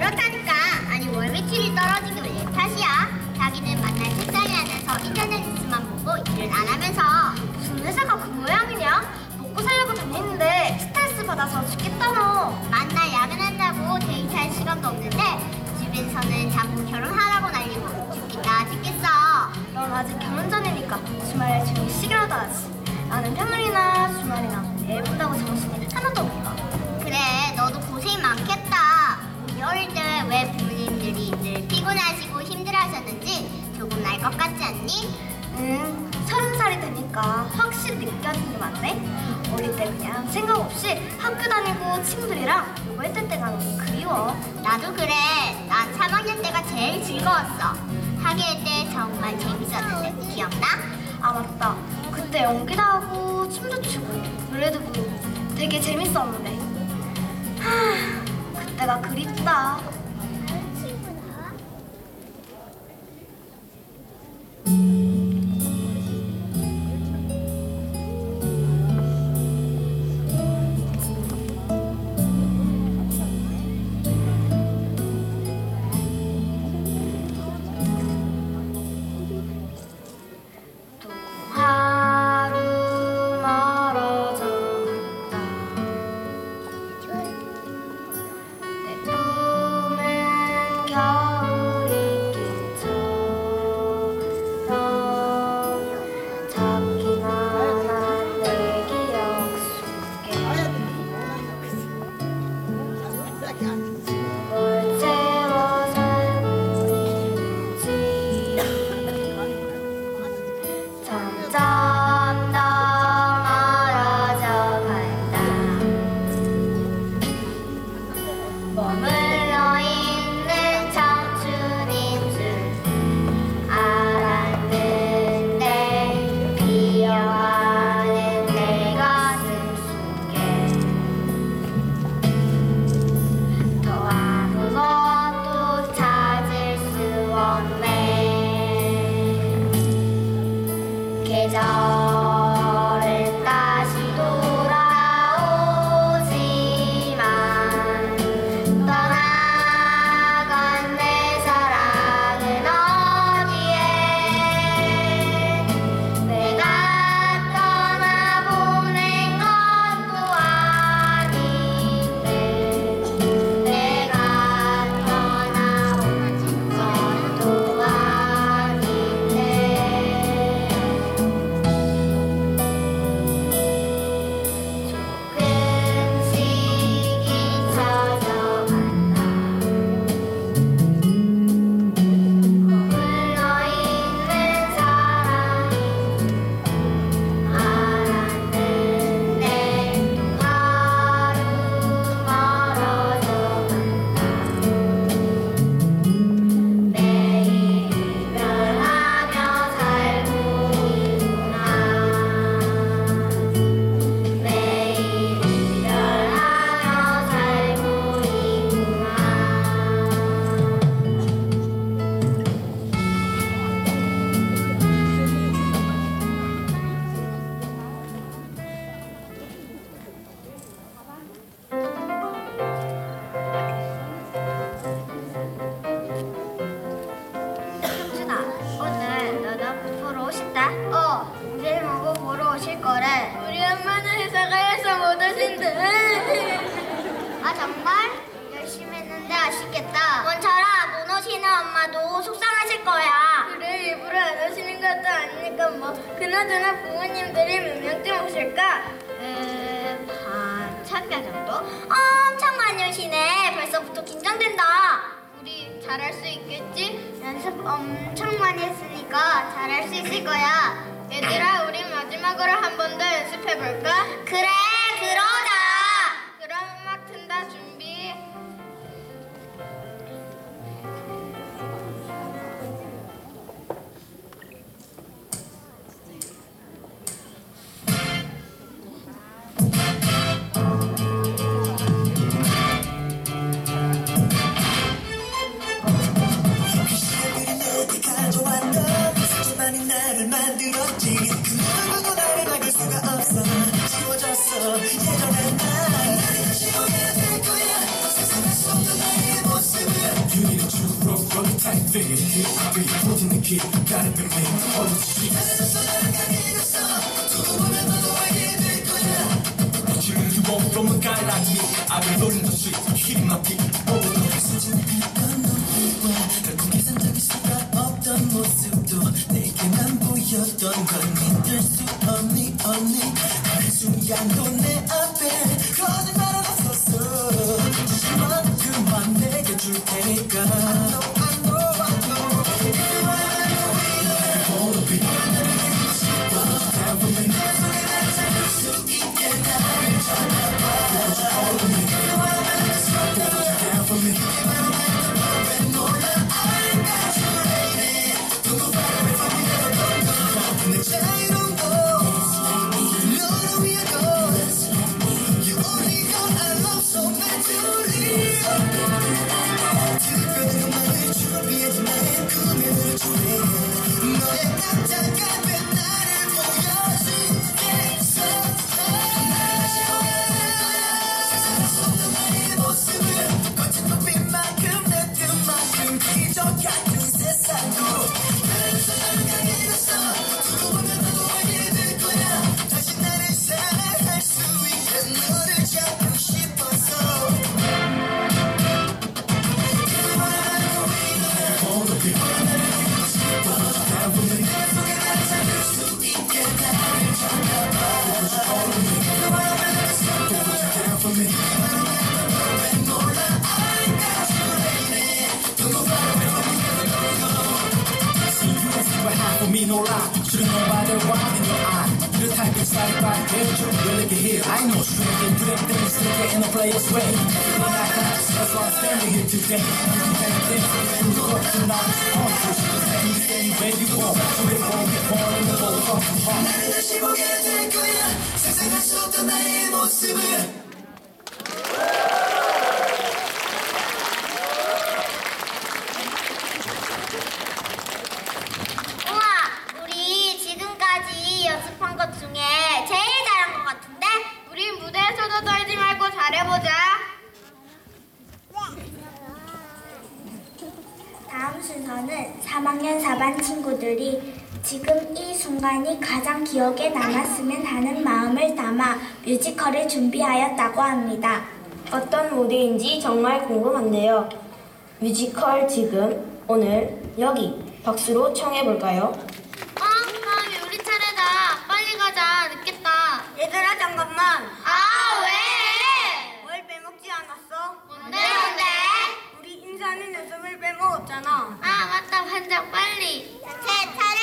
그렇다니까. 아니 월매출이 떨어진 게 왜 탓이야? 자기는 만날 책상에 안에서 인터넷 뉴스만 보고 일을 안 하면서 무슨 회사가 그 모양이냐? 먹고 살려고 다니는데 스트레스 받아서 죽겠다노. 만날 야근한다고 데이트할 시간도 없는데 집에서는 자꾸 결혼하라고 난리고 죽겠다 죽겠어. 넌 아직 결혼 전이니까 주말에 주식이라도 하지. 나는 평일이나 주말이나 일 본다고 정신이 피곤하시고 힘들어하셨는지 조금 알것 같지 않니? 응, 서른 살이 되니까 확실히 느껴지는 게 많네. 어릴 때 그냥 생각 없이 학교 다니고 친구들이랑 놀때 때가 너무 그리워. 나도 그래 난 3학년 때가 제일 즐거웠어 학예회 때 정말 재밌었는데 기억나? 아 맞다. 그때 연기도 하고 춤도 추고 노래도 부르고 되게 재밌었는데. 하, 그때가 그립다. 아쉽겠다 원철아 못 오시는 엄마도 속상하실 거야 그래 일부러 안 오시는 것도 아니니까 뭐. 그나저나 부모님들이 몇 명쯤 오실까? 음, 반 천명 정도? 엄청 많이 오시네 벌써부터 긴장된다 우리 잘할 수 있겠지? 연습 엄청 많이 했으니까 잘할 수 있을 거야 얘들아 우리 마지막으로 한 번 더 연습해 볼까? 그래 그러자 내게만 보였던 건 믿을 수 없니 없니 그 순간도 특별한 것만을 준비하지 나의 꿈을 주해 너의 남자 no lie. Should've known by the rhyme in your eye. You the type of sight right there, you really can hear. I know strength and grip, things slicker in the player's way. When I collapse, that's why I'm standing here today. You can thank them for the true hook to not conscious. me same way you go. To the phone, get born in the bowl of heart. 何気なしボケていくや切なしのためにも渋谷 4반 친구들이 지금 이 순간이 가장 기억에 남았으면 하는 마음을 담아 뮤지컬을 준비하였다고 합니다. 어떤 무대인지 정말 궁금한데요. 뮤지컬 지금, 오늘, 여기 박수로 청해볼까요? 어, 다음이 우리 차례다. 빨리 가자. 늦겠다. 얘들아, 잠깐만. 아, 왜? 뭘 빼먹지 않았어? 뭔데, 뭔데? 우리 인